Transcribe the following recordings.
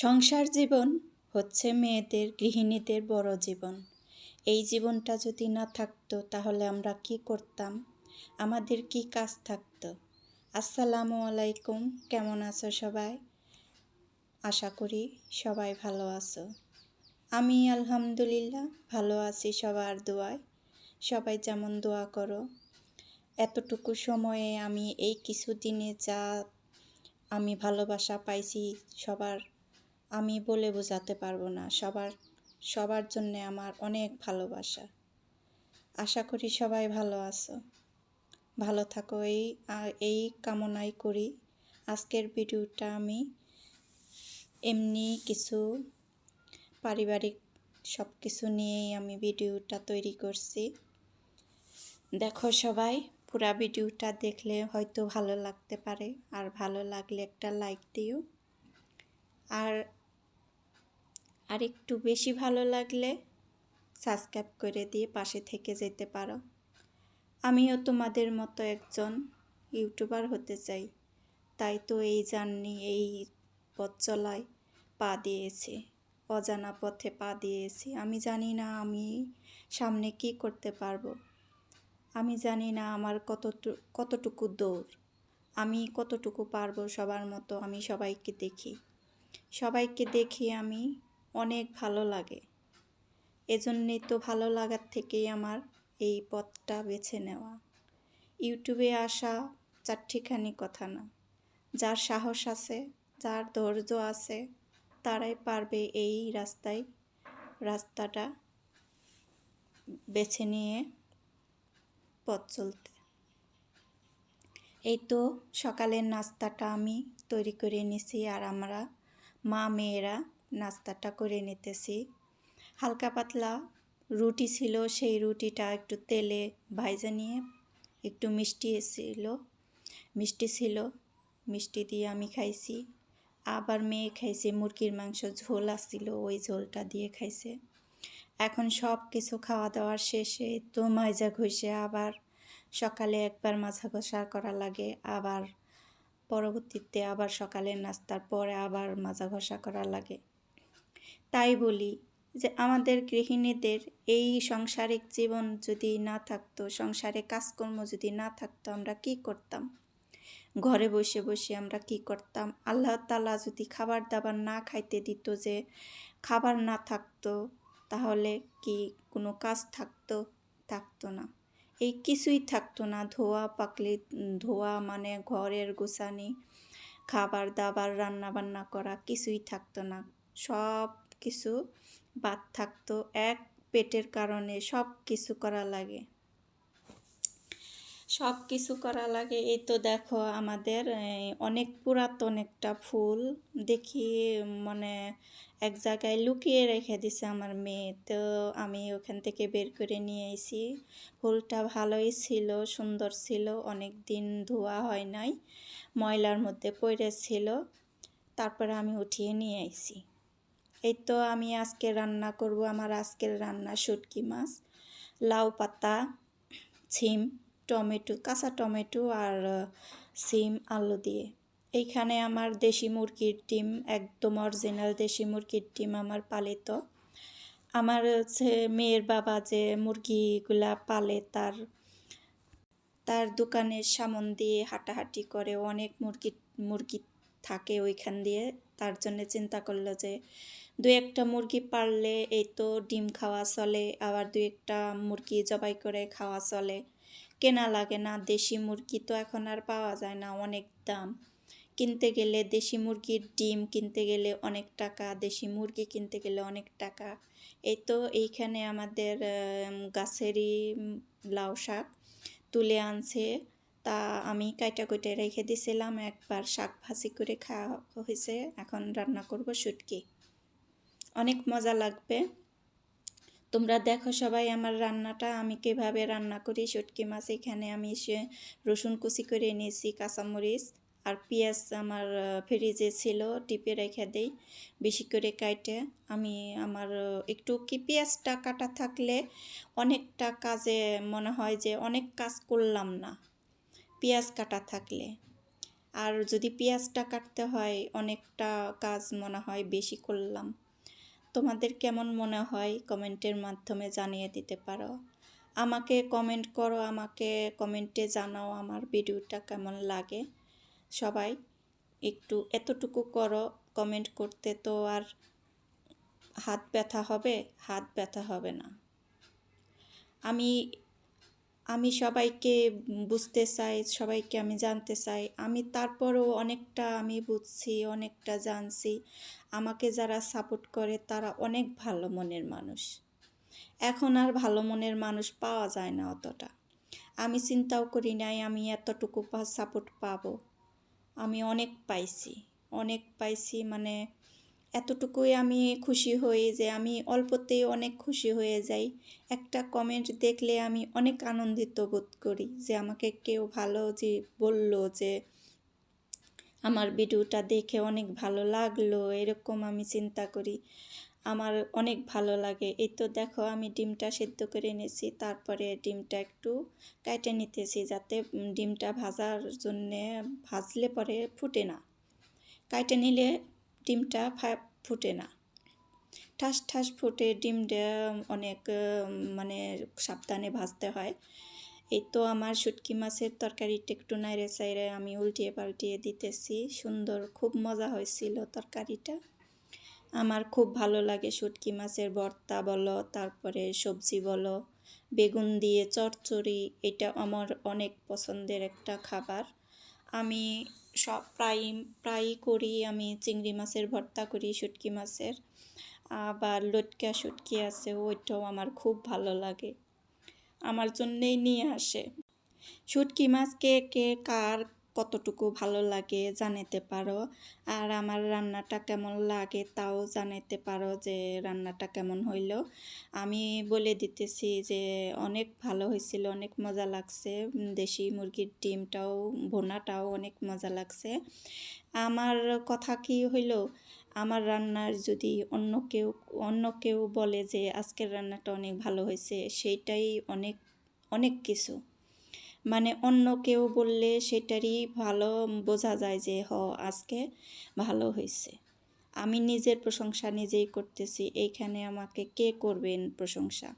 সংসার জীবন হচ্ছে মেয়েদের, গৃহিণীদের বড় জীবন। এই জীবনটা যদি না থাকতো, তাহলে আমরা কি করতাম? আমাদের কি কাজ থাকতো? আসসালামু আলাইকুম, কেমন আছো সবাই? আশা করি সবাই ভালো আছো। আমি আলহামদুলিল্লাহ ভালো আছি সবার দোয়ায়। সবাই যেমন দোয়া করো। এতটুকু সময়ে আমি এই কিছুদিনে যা আমি ভালোবাসা পাইছি সবার আমি বলে বোঝাতে পারব না। সবার সবার জন্য আমার অনেক ভালোবাসা। আশা করি সবাই ভালো আছো। ভালো থাকো। এই এই কামনাই করি। আজকের ভিডিওটা আমি এমনি কিছু পারিবারিক সব কিছু নিয়েই আমি ভিডিওটা তৈরি করছি। দেখো সবাই, পুরা ভিডিওটা দেখলে হয়তো ভালো লাগতে পারে। আর ভালো লাগলে একটা লাইক দিও। আর আর একটু বেশি ভালো লাগলে সাবস্ক্রাইব করে দিয়ে পাশে থেকে যেতে পারো। আমিও তোমাদের মতো একজন ইউটিউবার হতে চাই। তাই তো এই জার্নি, এই পথ চলায় পা দিয়েছি, অজানা পথে পা দিয়েছি। আমি জানি না আমি সামনে কি করতে পারব। আমি জানি না আমার কতটু, কতটুকু দৌড়। আমি কতটুকু পারব সবার মতো আমি সবাইকে দেখি। সবাইকে দেখি আমি অনেক ভালো লাগে। এজন্যই তো ভালো লাগার থেকেই আমার এই পথটা বেছে নেওয়া। ইউটিউবে আসা চারটিখানি কথা না। যার সাহস আছে, যার ধৈর্য আছে, তারাই পারবে এই রাস্তায় রাস্তাটা বেছে নিয়ে পথ চলতে। এই তো সকালের নাস্তাটা আমি তৈরি করে নিছি আর আমরা মা মেয়েরা নাস্তাটা করে নিতেছি। হালকা পাতলা রুটি ছিল, সেই রুটিটা একটু তেলে ভাইজা নিয়ে একটু মিষ্টি ছিল মিষ্টি ছিল, মিষ্টি দিয়ে আমি খাইছি। আবার মেয়ে খাইছে, মুরগির মাংস ঝোল আসছিল ওই ঝোলটা দিয়ে খাইছে। এখন সব কিছু খাওয়া দাওয়ার শেষে তো মাইজা ঘষে আবার সকালে একবার মাছা ঘষা করা লাগে, আবার পরবর্তীতে আবার সকালের নাস্তার পরে আবার মাজা ঘষা করা লাগে। তাই বলি যে আমাদের গৃহিণীদের এই সংসারিক জীবন যদি না থাকতো, সংসারে কাজকর্ম যদি না থাকতো, আমরা কি করতাম? ঘরে বসে বসে আমরা কি করতাম? আল্লাহ তালা যদি খাবার দাবার না খাইতে দিত যে খাবার না থাকতো, তাহলে কি কোনো কাজ থাকতো? থাকতো না। এই কিছুই থাকতো না। ধোয়া, পাকলে, ধোয়া মানে ঘরের গোছানি খাবার দাবার রান্না বান্না করা কিছুই থাকতো না। সব কিছু বাদ থাকতো, এক পেটের কারণে সব কিছু করা লাগে। সব কিছু করা লাগে। এই তো দেখো আমাদের অনেক পুরাতন একটা ফুল দেখি মানে এক জায়গায় লুকিয়ে রেখে দিছে আমার মেয়ে। তো আমি ওখান থেকে বের করে নিয়ে এসি ফুলটা ভালোই ছিল, সুন্দর ছিল অনেক দিন ধোয়া হয় নাই, ময়লার মধ্যে পড়েছিল। তারপরে আমি উঠিয়ে নিয়ে আইছি। এই তো আমি আজকে রান্না করব আমার আজকের রান্না শুটকি মাছ, লাউ পাতা সিম টমেটো, কাঁচা টমেটো আর সিম, আলু দিয়ে। এইখানে আমার দেশি মুরগির ডিম, একদম অরিজিনাল দেশি মুরগির ডিম আমার পালিত। আমার হচ্ছে মেয়ের বাবা যে মুরগিগুলা পালে তার তার দোকানের সামন দিয়ে হাঁটাহাঁটি করে, অনেক মুরগি মুরগি থাকে ওইখান দিয়ে। তার জন্য চিন্তা করল যে দু একটা মুরগি পারলে এই তো ডিম খাওয়া চলে, আবার দু একটা মুরগি জবাই করে খাওয়া চলে। কেনা লাগে না, দেশি মুরগি তো এখন আর পাওয়া যায় না, অনেক দাম। কিনতে গেলে দেশি মুরগির ডিম কিনতে গেলে অনেক টাকা, দেশি মুরগি কিনতে গেলে অনেক টাকা। এই তো এইখানে আমাদের গাছেরই লাউ শাক তুলে আনছে। তা আমি কাইটা কুইটা রেখে দিছিলাম, একবার শাক ভাজি করে খাওয়া হয়েছে, এখন রান্না করব শুটকি। অনেক মজা লাগবে। তোমরা দেখো সবাই আমার রান্নাটা, আমি কীভাবে রান্না করি। শুটকি মাছ এখানে আমি সে রসুন কুচি করে নিয়েছি কাঁচামরিচ আর পেঁয়াজ আমার ফ্রিজে ছিল, টিপে রেখে দেই, বেশি করে কাইটে। আমি আমার একটু কি পেঁয়াজটা কাটা থাকলে অনেকটা কাজে মনে হয় যে অনেক কাজ করলাম না, পেঁয়াজ কাটা থাকলে। আর যদি পেঁয়াজটা কাটতে হয়, অনেকটা কাজ মনে হয় বেশি করলাম। তোমাদের কেমন মনে হয় কমেন্টের মাধ্যমে জানিয়ে দিতে পারো? আমাকে কমেন্ট করো, আমাকে কমেন্টে জানাও আমার ভিডিওটা কেমন লাগে। সবাই একটু এতটুকু করো, কমেন্ট করতে তো আর হাত ব্যথা হবে, হাত ব্যথা হবে না। আমি আমি সবাইকে বুঝতে চাই, সবাইকে আমি জানতে চাই। আমি তারপরেও অনেকটা আমি বুঝছি, অনেকটা জানছি। আমাকে যারা সাপোর্ট করে তারা অনেক ভালো মনের মানুষ। এখন আর ভালো মনের মানুষ পাওয়া যায় না অতটা। আমি চিন্তাও করি নাই আমি এতটুকু সাপোর্ট পাবো। আমি অনেক পাইছি অনেক পাইছি মানে এতটুকুই আমি খুশি হই যে আমি অল্পতেই অনেক খুশি হয়ে যাই। একটা কমেন্ট দেখলে আমি অনেক আনন্দিত বোধ করি যে আমাকে কেউ ভালো যে বলল যে আমার ভিডিওটা দেখে অনেক ভালো লাগল, এরকম আমি চিন্তা করি। আমার অনেক ভালো লাগে। এই তো দেখো আমি ডিমটা সেদ্ধ করে নিয়েছি তারপরে ডিমটা একটু কাটে নিতেছি যাতে ডিমটা ভাজার জন্যে ভাজলে পরে ফুটে না। কাটে নিলে ডিমটা ফুটে না। ঠাস ঠাস ফুটে, ডিমটা অনেক মানে সাবধানে ভাজতে হয়। এই তো আমার শুটকি মাছের তরকারিটা একটু নাইরে সাইরে আমি উল্টিয়ে পাল্টিয়ে দিতেছি। সুন্দর, খুব মজা হয়েছিল তরকারিটা। আমার খুব ভালো লাগে শুটকি মাছের ভর্তা বলো, তারপরে সবজি বলো, বেগুন দিয়ে চচ্চড়ি, এটা আমার অনেক পছন্দের একটা খাবার। আমি সব প্রায় প্রায়ই করি আমি চিংড়ি মাছের ভর্তা করি, শুটকি মাছের। আবার লটকা শুটকি আছে, ওইটাও আমার খুব ভালো লাগে। আমার জন্যেই নিয়ে আসে। শুটকি মাছ কে কে, কার কতটুকু ভালো লাগে জানাতে পারো। আর আমার রান্নাটা কেমন লাগে তাও জানাতে পারো যে রান্নাটা কেমন হইল। আমি বলে দিতেছি যে অনেক ভালো হয়েছিল অনেক মজা লাগছে। দেশি মুরগির ডিমটাও, ভোনাটাও অনেক মজা লাগছে। আমার কথা কি হইল? আমার রান্নার যদি অন্য কেউ অন্য কেউ বলে যে আজকের রান্নাটা অনেক ভালো হয়েছে সেইটাই অনেক অনেক কিছু। মানে অন্য কেউ বললে সেটারই ভালো বোঝা যায় যে, হ, আজকে ভালো হয়েছে। আমি নিজের প্রশংসা নিজেই করতেছি, এইখানে আমাকে কে করবেন প্রশংসা?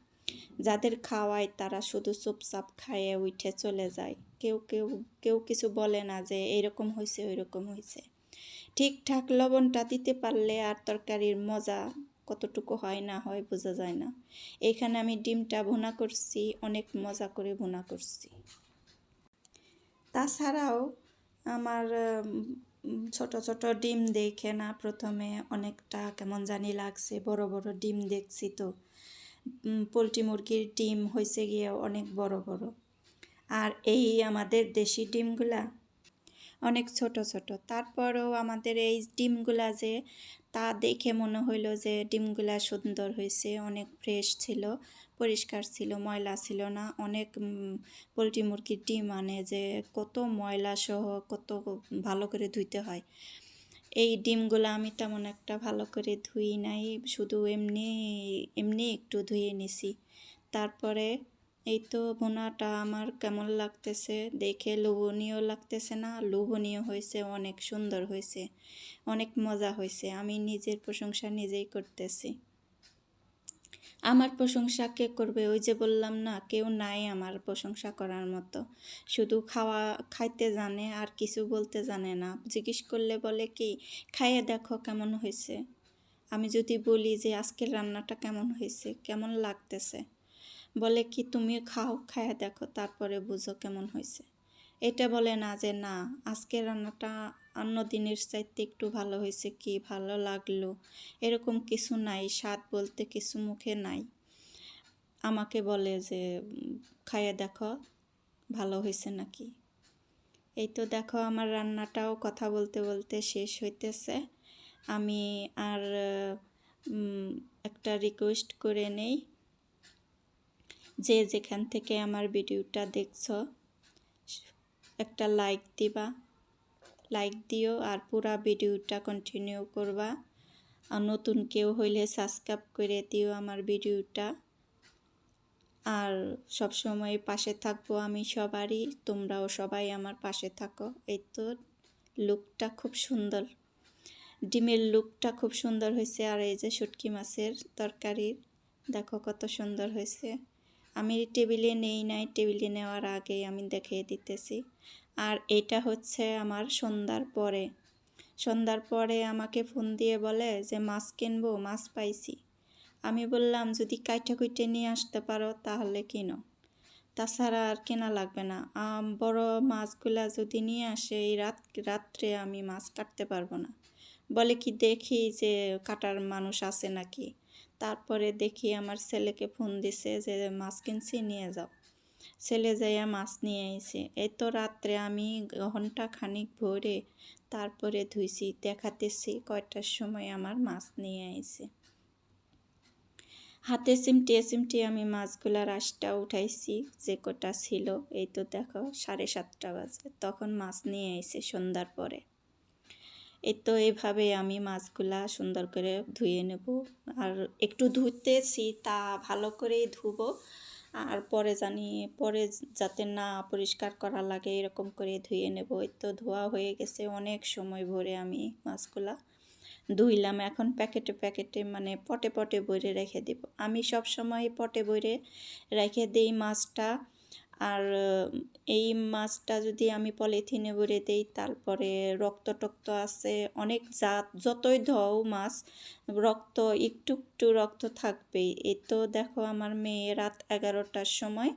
যাদের খাওয়ায় তারা শুধু চুপচাপ খাইয়ে উঠে চলে যায়। কেউ কেউ কেউ কিছু বলে না যে এরকম হয়েছে ওই রকম হয়েছে ঠিকঠাক লবণটা দিতে পারলে আর তরকারির মজা কতটুকু হয় না হয় বোঝা যায় না। এখানে আমি ডিমটা ভুনা করছি, অনেক মজা করে ভুনা করছি। তাছাড়াও আমার ছোট ছোট ডিম দেখে না প্রথমে অনেকটা কেমন জানি লাগছে, বড় বড় ডিম দেখছি তো। পোলট্রি মুরগির ডিম হয়েছে গিয়ে অনেক বড় বড়। আর এই আমাদের দেশি ডিমগুলা অনেক ছোট ছোট। তারপরেও আমাদের এই ডিমগুলা যে, তা দেখে মনে হইল যে ডিমগুলা সুন্দর হয়েছে অনেক ফ্রেশ ছিল। পরিষ্কার ছিল, ময়লা ছিল না। অনেক পোলট্রি মুরগির ডিম আনে যে কত ময়লা সহ কত ভালো করে ধুইতে হয়। এই ডিমগুলো আমি তেমন একটা ভালো করে ধুই নাই, শুধু এমনি এমনি একটু ধুয়ে নিছি। তারপরে এই তো বোনাটা আমার কেমন লাগতেছে দেখে লোভনীয় লাগতেছে না, লোভনীয় হয়েছে, অনেক সুন্দর হয়েছে, অনেক মজা হয়েছে, আমি নিজের প্রশংসা নিজেই করতেছি। আমার প্রশংসা কে করবে? ওই যে বললাম না, কেউ নাই আমার প্রশংসা করার মতো। শুধু খাওয়া, খাইতে জানে, আর কিছু বলতে জানে না। জিজ্ঞেস করলে বলে কি, খাইয়ে দেখো কেমন হয়েছে। আমি যদি বলি যে আজকের রান্নাটা কেমন হয়েছে, কেমন লাগতেছে। বলে কি তুমি খাও, খাইয়ে দেখো, তারপরে বুঝো কেমন হয়েছে। এটা বলে না যে, না, আজকের রান্নাটা অন্য দিনের চাইতে একটু ভালো হয়েছে কি? ভালো লাগল। এরকম কিছু নাই, স্বাদ বলতে কিছু মুখে নাই। আমাকে বলে যে খাইয়ে দেখো, ভালো হয়েছে নাকি? এই তো দেখো, আমার রান্নাটাও কথা বলতে বলতে শেষ হইতেছে। আমি আর একটা রিকোয়েস্ট করে নেই। যে যেখান থেকে আমার ভিডিওটা দেখছ, একটা লাইক দিবা। লাইক দিও আর পুরা ভিডিওটা কন্টিনিউ করবা। আর নতুন কেউ হইলে সাবস্ক্রাইব করে দিও আমার ভিডিওটা। আর সব সময় পাশে থাকব আমি সবারই, তোমরাও সবাই আমার পাশে থাকো। এই তো লুকটা খুব সুন্দর। ডিমের লুকটা খুব সুন্দর হয়েছে আর এই যে শুটকি মাছের তরকারির দেখো কত সুন্দর হয়েছে। আমি টেবিলে নেই নাই, টেবিলে নেওয়ার আগে আমি দেখিয়ে দিতেছি। আর এটা হচ্ছে আমার সন্ধ্যার পরে। সন্ধ্যার পরে আমাকে ফোন দিয়ে বলে যে, মাছ কিনবো, মাছ পাইছি। আমি বললাম, যদি কাইটে কুইটে নিয়ে আসতে পারো তাহলে কিনো। তাছাড়া আর কেনা লাগবে না। বড় মাছগুলা যদি নিয়ে আসে, এই রাত, রাত্রে আমি মাছ কাটতে পারব না। বলে কি, দেখি যে কাটার মানুষ আছে নাকি? তারপরে দেখি আমার ছেলেকে ফোন দিছে যে, মাছ কিনছি, নিয়ে যাও। ছেলে যাইয়া মাছ নিয়ে আইছে। এই তো রাত্রে আমি ঘণ্টা খানিক ভরে তারপরে ধুইছি, দেখাতেছি কয়টার সময় আমার মাছ নিয়ে আইছে। হাতে চিমটিয়ে চিমটিয়ে আমি মাছগুলা আঁশটা উঠাইছি, যে কটা ছিল, এই তো দেখো সাড়ে সাতটা বাজে, তখন মাছ নিয়ে আইছে সন্ধ্যার পরে। এই তো এইভাবে আমি মাছগুলা সুন্দর করে ধুয়ে নেব। আর একটু ধুতেছি তা ভালো করেই ধুবো। আর পরে জানি, পরে যাতে না পরিষ্কার করা লাগে এরকম করে ধুয়ে নেব। তো ধোয়া হয়ে গেছে, অনেক সময় ভরে আমি মাছগুলা ধুইলাম। এখন প্যাকেটে প্যাকেটে মানে পটে পটে বইরে রেখে দেব। আমি সব সময় পটে বইরে রেখে দিই মাছটা। আর এই মাছটা যদি আমি পলিথিনে ভরে দিই, তারপরে রক্ত টক্ত আছে, অনেক জাত, যতই ধও মাছ, রক্ত, একটু একটু রক্ত থাকবেই। এ তো দেখো আমার মেয়ে রাত এগারোটার সময়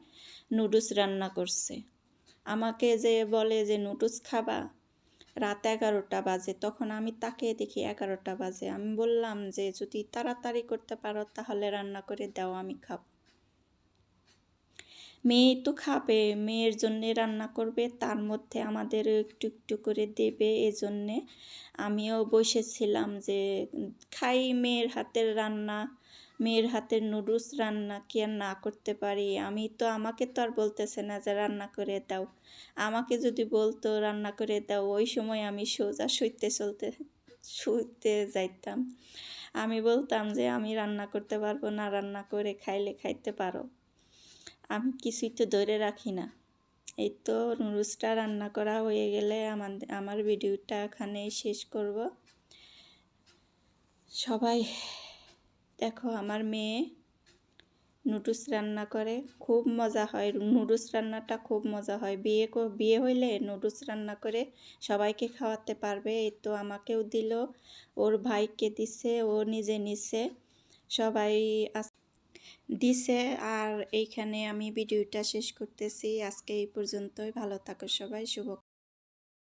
নুডলস রান্না করছে। আমাকে যে বলে যে, নুডলস খাবা? রাত এগারোটা বাজে, তখন আমি তাকে দেখি এগারোটা বাজে। আমি বললাম যে, যদি তাড়াতাড়ি করতে পারো, তাহলে রান্না করে দাও, আমি খাব। মেয়ে তো খাবে, মেয়ের জন্যে রান্না করবে, তার মধ্যে আমাদের একটু একটু করে দেবে এজন্যে। আমিও বসেছিলাম যে, খাই মেয়ের হাতের রান্না, মেয়ের হাতের নুডলস রান্না কি আর না করতে পারি? আমি তো, আমাকে তো আর বলতেছে না যে রান্না করে দাও। আমাকে যদি বলতো রান্না করে দাও, ওই সময় আমি সোজা শুইতে চলতে, শুইতে যাইতাম। আমি বলতাম যে, আমি রান্না করতে পারব না, রান্না করে খাইলে খাইতে পারো। আমি কিছুই তো ধরে রাখি না। এই তো নুডলসটা রান্না করা হয়ে গেলে আমাদের আমার ভিডিওটা এখানেই শেষ করব। সবাই, দেখো আমার মেয়ে নুডলস রান্না করে। খুব মজা হয়। নুডলস রান্নাটা খুব মজা হয়। বিয়ে বিয়ে হইলে নুডলস রান্না করে সবাইকে খাওয়াতে পারবে। এই তো আমাকেও দিল। ওর ভাইকে দিছে, ও নিজে নিছে। সবাই দিছে। আর এইখানে আমি ভিডিওটা শেষ করতেছি। আজকে এই পর্যন্তই। ভালো থাকো সবাই। শুভ